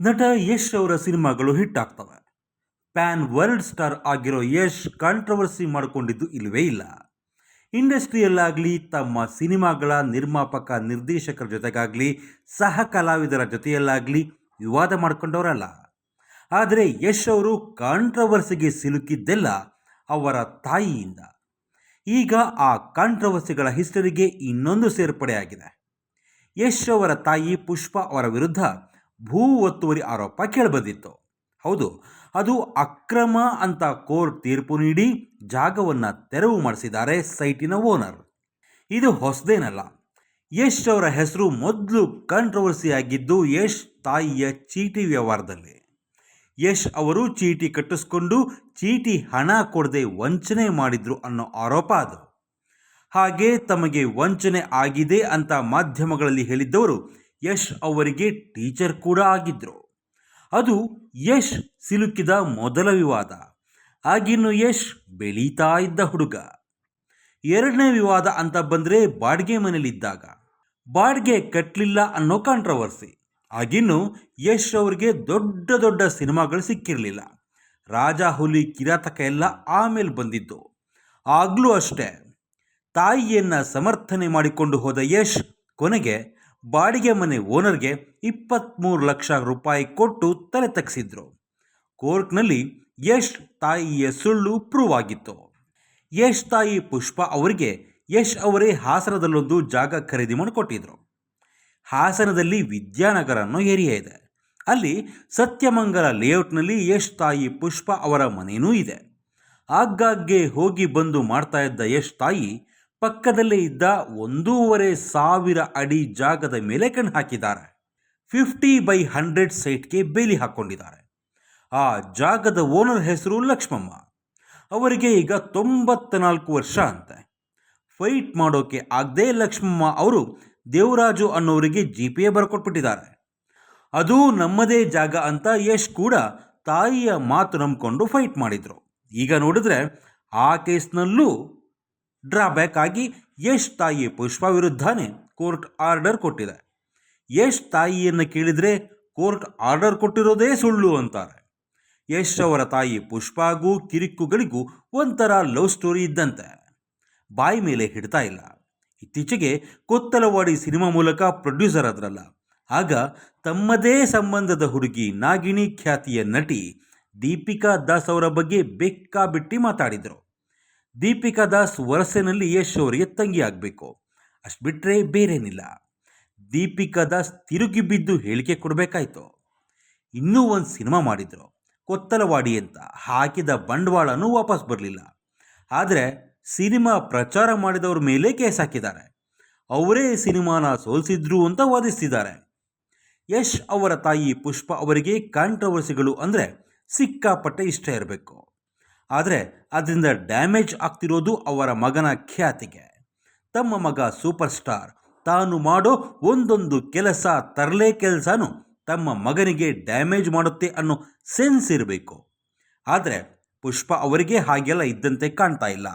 ನಟ ಯಶ್ ಅವರ ಸಿನಿಮಾಗಳು ಹಿಟ್ ಆಗ್ತವೆ. ಪ್ಯಾನ್ ವರ್ಲ್ಡ್ ಸ್ಟಾರ್ ಆಗಿರೋ ಯಶ್ ಕಾಂಟ್ರವರ್ಸಿ ಮಾಡಿಕೊಂಡಿದ್ದು ಇಲ್ಲವೇ ಇಲ್ಲ. ಇಂಡಸ್ಟ್ರಿಯಲ್ಲಾಗಲಿ, ತಮ್ಮ ಸಿನಿಮಾಗಳ ನಿರ್ಮಾಪಕ, ನಿರ್ದೇಶಕರ ಜೊತೆಗಾಗಲಿ, ಸಹ ಕಲಾವಿದರ ಜೊತೆಯಲ್ಲಾಗಲಿ ವಿವಾದ ಮಾಡಿಕೊಂಡವರಲ್ಲ. ಆದರೆ ಯಶ್ ಅವರು ಕಾಂಟ್ರವರ್ಸಿಗೆ ಸಿಲುಕಿದ್ದೆಲ್ಲ ಅವರ ತಾಯಿಯಿಂದ. ಈಗ ಆ ಕಾಂಟ್ರವರ್ಸಿಗಳ ಹಿಸ್ಟರಿಗೆ ಇನ್ನೊಂದು ಸೇರ್ಪಡೆಯಾಗಿದೆ. ಯಶ್ ಅವರ ತಾಯಿ ಪುಷ್ಪ ಅವರ ವಿರುದ್ಧ ಭೂ ಒತ್ತುವರಿ ಆರೋಪ ಕೇಳಿಬಂದಿತ್ತು. ಹೌದು, ಅದು ಅಕ್ರಮ ಅಂತ ಕೋರ್ಟ್ ತೀರ್ಪು ನೀಡಿ ಜಾಗವನ್ನು ತೆರವು ಮಾಡಿಸಿದ್ದಾರೆ ಸೈಟಿನ ಓನರ್. ಇದು ಹೊಸದೇನಲ್ಲ, ಯಶ್ ಅವರ ಹೆಸರು ಮೊದಲು ಕಾಂಟ್ರವರ್ಸಿ ಆಗಿದ್ದು ಯಶ್ ತಾಯಿಯ ಚೀಟಿ ವ್ಯವಹಾರದಲ್ಲಿ. ಯಶ್ ಅವರು ಚೀಟಿ ಕಟ್ಟಿಸ್ಕೊಂಡು ಚೀಟಿ ಹಣ ಕೊಡದೆ ವಂಚನೆ ಮಾಡಿದ್ರು ಅನ್ನೋ ಆರೋಪ ಅದು. ಹಾಗೆ ತಮಗೆ ವಂಚನೆ ಆಗಿದೆ ಅಂತ ಮಾಧ್ಯಮಗಳಲ್ಲಿ ಹೇಳಿದ್ದವರು ಯಶ್ ಅವರಿಗೆ ಟೀಚರ್ ಕೂಡ ಆಗಿದ್ರು. ಅದು ಯಶ್ ಸಿಲುಕಿದ ಮೊದಲ ವಿವಾದ. ಆಗಿನ್ನು ಯಶ್ ಬೆಳೀತಾ ಇದ್ದ ಹುಡುಗ. ಎರಡನೇ ವಿವಾದ ಅಂತ ಬಂದರೆ ಬಾಡಿಗೆ ಮನೇಲಿದ್ದಾಗ. ಬಾಡಿಗೆ ಕಟ್ಟಲಿಲ್ಲ ಅನ್ನೋ ಕಾಂಟ್ರವರ್ಸಿ. ಆಗಿನ್ನು ಯಶ್ ಅವರಿಗೆ ದೊಡ್ಡ ದೊಡ್ಡ ಸಿನಿಮಾಗಳು ಸಿಕ್ಕಿರಲಿಲ್ಲ. ರಾಜ ಹುಲಿ ಕಿರಾತಕ ಎಲ್ಲ ಆಮೇಲೆ ಬಂದಿದ್ದು. ಆಗಲೂ ಅಷ್ಟೇ. ತಾಯಿಯನ್ನು ಸಮರ್ಥನೆ ಮಾಡಿಕೊಂಡು ಹೋದ ಯಶ್ ಕೊನೆಗೆ ಬಾಡಿಗೆ ಮನೆ ಓನರ್ಗೆ ಇಪ್ಪತ್ತ್ಮೂರು ಲಕ್ಷ ರೂಪಾಯಿ ಕೊಟ್ಟು ತಲೆ ತಗ್ಸಿದ್ರು. ಕೋರ್ಟ್ನಲ್ಲಿ ಯಶ್ ತಾಯಿಯ ಸುಳ್ಳು ಪ್ರೂವ್ ಆಗಿತ್ತು. ಯಶ್ ತಾಯಿ ಪುಷ್ಪ ಅವರಿಗೆ ಯಶ್ ಅವರೇ ಹಾಸನದಲ್ಲೊಂದು ಜಾಗ ಖರೀದಿ ಮಾಡಿಕೊಟ್ಟಿದ್ರು. ಹಾಸನದಲ್ಲಿ ವಿದ್ಯಾನಗರ ಅನ್ನೋ ಏರಿಯಾ ಇದೆ. ಅಲ್ಲಿ ಸತ್ಯಮಂಗಲ ಲೇಔಟ್ನಲ್ಲಿ ಯಶ್ ತಾಯಿ ಪುಷ್ಪ ಅವರ ಮನೆಯೂ ಇದೆ. ಆಗಾಗ್ಗೆ ಹೋಗಿ ಬಂದು ಮಾಡ್ತಾ ಇದ್ದ ಯಶ್ ತಾಯಿ ಪಕ್ಕದಲ್ಲೇ ಇದ್ದ ಒಂದೂವರೆ ಸಾವಿರ ಅಡಿ ಜಾಗದ ಮೇಲೆ ಕಣ್ಣು ಹಾಕಿದ್ದಾರೆ. ಫಿಫ್ಟಿ ಬೈ ಹಂಡ್ರೆಡ್ ಸೈಟ್ಗೆ ಬೇಲಿ ಹಾಕ್ಕೊಂಡಿದ್ದಾರೆ ಆ ಜಾಗದ ಓನರ್ ಹೆಸರು ಲಕ್ಷ್ಮಮ್ಮ. ಅವರಿಗೆ ಈಗ ತೊಂಬತ್ತ ನಾಲ್ಕು ವರ್ಷ ಅಂತೆ. ಫೈಟ್ ಮಾಡೋಕೆ ಆಗದೆ ಲಕ್ಷ್ಮಮ್ಮ ಅವರು ದೇವರಾಜು ಅನ್ನೋರಿಗೆ ಜಿ ಪಿ ಎ ಬರ್ಕೊಟ್ಬಿಟ್ಟಿದ್ದಾರೆ. ಅದು ನಮ್ಮದೇ ಜಾಗ ಅಂತ ಯಶ್ ಕೂಡ ತಾಯಿಯ ಮಾತು ನಂಬಿಕೊಂಡು ಫೈಟ್ ಮಾಡಿದರು. ಈಗ ನೋಡಿದ್ರೆ ಆ ಕೇಸ್ನಲ್ಲೂ ಡ್ರಾಬ್ಯಾಕ್ ಆಗಿ ಯಶ್ ತಾಯಿ ಪುಷ್ಪ ವಿರುದ್ಧನೇ ಕೋರ್ಟ್ ಆರ್ಡರ್ ಕೊಟ್ಟಿದೆ. ಯಶ್ ತಾಯಿಯನ್ನು ಕೇಳಿದರೆ ಕೋರ್ಟ್ ಆರ್ಡರ್ ಕೊಟ್ಟಿರೋದೇ ಸುಳ್ಳು ಅಂತಾರೆ. ಯಶ್ ಅವರ ತಾಯಿ ಪುಷ್ಪಾಗೂ ಕಿರಿಕ್ಕುಗಳಿಗೂ ಒಂಥರ ಲವ್ ಸ್ಟೋರಿ ಇದ್ದಂತೆ. ಬಾಯಿ ಮೇಲೆ ಹಿಡ್ತಾ ಇಲ್ಲ. ಇತ್ತೀಚೆಗೆ ಕೊತ್ತಲವಾಡಿ ಸಿನಿಮಾ ಮೂಲಕ ಪ್ರೊಡ್ಯೂಸರ್ ಆದ್ರಲ್ಲ. ಆಗ ತಮ್ಮದೇ ಸಂಬಂಧದ ಹುಡುಗಿ ನಾಗಿಣಿ ಖ್ಯಾತಿಯ ನಟಿ ದೀಪಿಕಾ ದಾಸ್ ಅವರ ಬಗ್ಗೆ ಬೆಕ್ಕಾಬಿಟ್ಟಿ ಮಾತಾಡಿದರು. ದೀಪಿಕಾ ದಾಸ್ ವರಸೆನಲ್ಲಿ ಯಶ್ ಅವರಿಗೆ ತಂಗಿ ಆಗಬೇಕು ಅಷ್ಟು ಬಿಟ್ಟರೆ ಬೇರೇನಿಲ್ಲ. ದೀಪಿಕಾ ದಾಸ್ ತಿರುಗಿ ಬಿದ್ದು ಹೇಳಿಕೆ ಕೊಡಬೇಕಾಯ್ತು. ಇನ್ನೂ ಒಂದು ಸಿನಿಮಾ ಮಾಡಿದರು. ಕೊತ್ತಲವಾಡಿ ಅಂತ ಹಾಕಿದ ಬಂಡವಾಳನೂ ವಾಪಸ್ ಬರಲಿಲ್ಲ. ಆದರೆ ಸಿನಿಮಾ ಪ್ರಚಾರ ಮಾಡಿದವ್ರ ಮೇಲೆ ಕೇಸ್ ಹಾಕಿದ್ದಾರೆ. ಅವರೇ ಸಿನಿಮಾನ ಸೋಲಿಸಿದ್ರು ಅಂತ ವಾದಿಸ್ತಿದ್ದಾರೆ. ಯಶ್ ಅವರ ತಾಯಿ ಪುಷ್ಪ ಅವರಿಗೆ ಕಾಂಟ್ರವರ್ಸಿಗಳು ಅಂದರೆ ಸಿಕ್ಕಾಪಟ್ಟೆ ಇಷ್ಟ ಇರಬೇಕು. ಆದರೆ ಅದರಿಂದ ಡ್ಯಾಮೇಜ್ ಆಗ್ತಿರೋದು ಅವರ ಮಗನ ಖ್ಯಾತಿಗೆ. ತಮ್ಮ ಮಗ ಸೂಪರ್ ಸ್ಟಾರ್ ತಾನು ಮಾಡೋ ಒಂದೊಂದು ಕೆಲಸ ತರಲೆ ಕೆಲಸನೂ ತಮ್ಮ ಮಗನಿಗೆ ಡ್ಯಾಮೇಜ್ ಮಾಡುತ್ತೆ ಅನ್ನೋ ಸೆನ್ಸ್ ಇರಬೇಕು. ಆದರೆ ಪುಷ್ಪ ಅವರಿಗೆ ಹಾಗೆಲ್ಲ ಇದ್ದಂತೆ ಕಾಣ್ತಾ ಇಲ್ಲ.